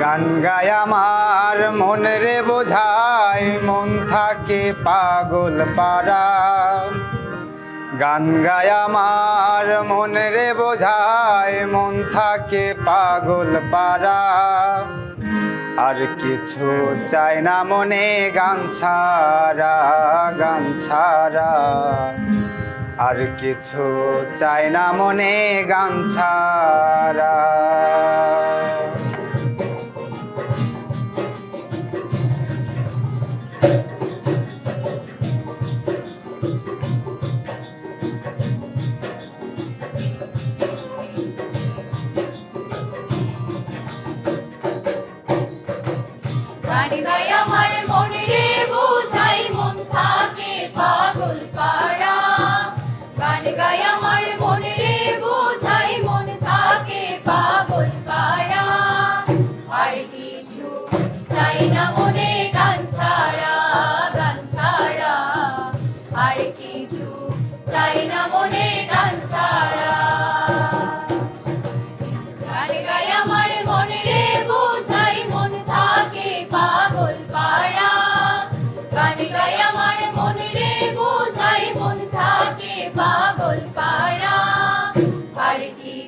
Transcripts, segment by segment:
গান গায় আমার মন রে বোঝায় মন থাকে পাগল পাড়া। গান গায় আমার মন রে বোঝায় মন থাকে পাগল পাড়া। আর কিছু চাই না মনে গান ছাড়া গান ছাড়া। আর কিছু চাই না মনে গান ছাড়া। গান গাই আমার মন রে বোঝাই মন থাকে পাগল পাড়া। গান গাই আমার মন রে বোঝাই মন থাকে পাগল পাড়া। আর কিছু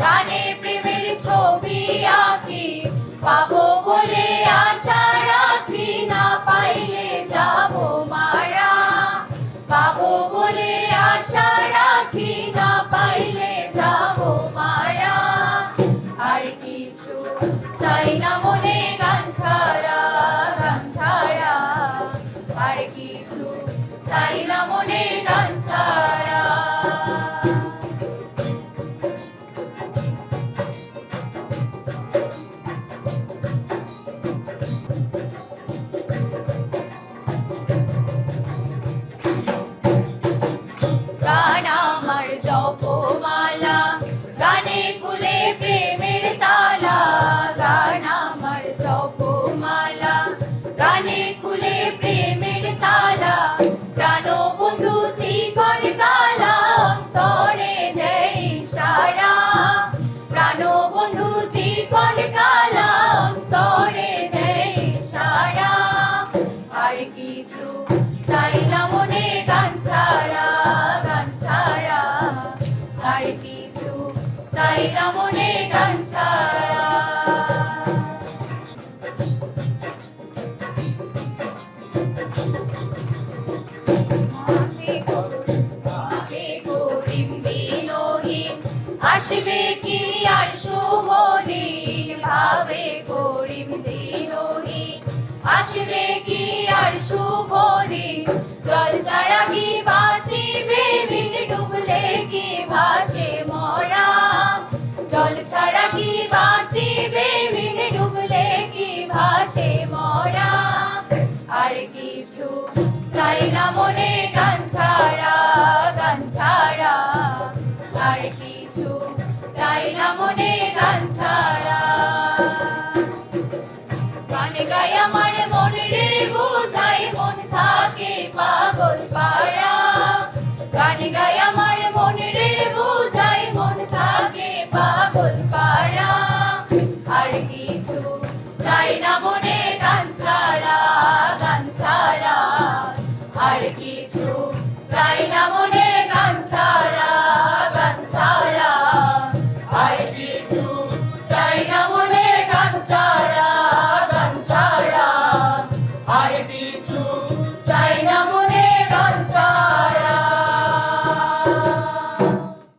গানে প্রেমের ছবি আঁকি, পাবো বলে আশা রাখি, না পাইলে যাব মারা। পাবো বলে আশা রাখি, না পাইলে যাব মারা। আর কিছু চাই না মনে গান ছাড়া গান ছাড়া। আর কিছু চাই না মনে গান ছাড়া। আমার জপমালা গানে খুলে প্রেমের তালা, গান আমার জপমালা গানে খুলে প্রেমের তালা, প্রাণ বন্ধু চিকন কালা অন্তরে দেয় সারা। প্রাণ বন্ধু চিকন কালা অন্তরে দেয় সারা। আর কিছু চাই না মনে গান আসবে কি আর শুভদিন ভাবে করিম দিনহীন আসবে কি আর শুভদিন জল ছাড়া কি বাঁচিবে? বিন ডুবলে কি ভাসে আর কিছু চাই না মনে গান ছাড়া গান ছাড়া। আর কিছু চাই না মনে গান ছাড়া। গান গাই আমার মন রে, বোঝাই মন থাকে পাগল পাড়া। গান গাই আমার মন রে, বোঝাই মন থাকে পাগল পাড়া। আর কিছু চাই না মনে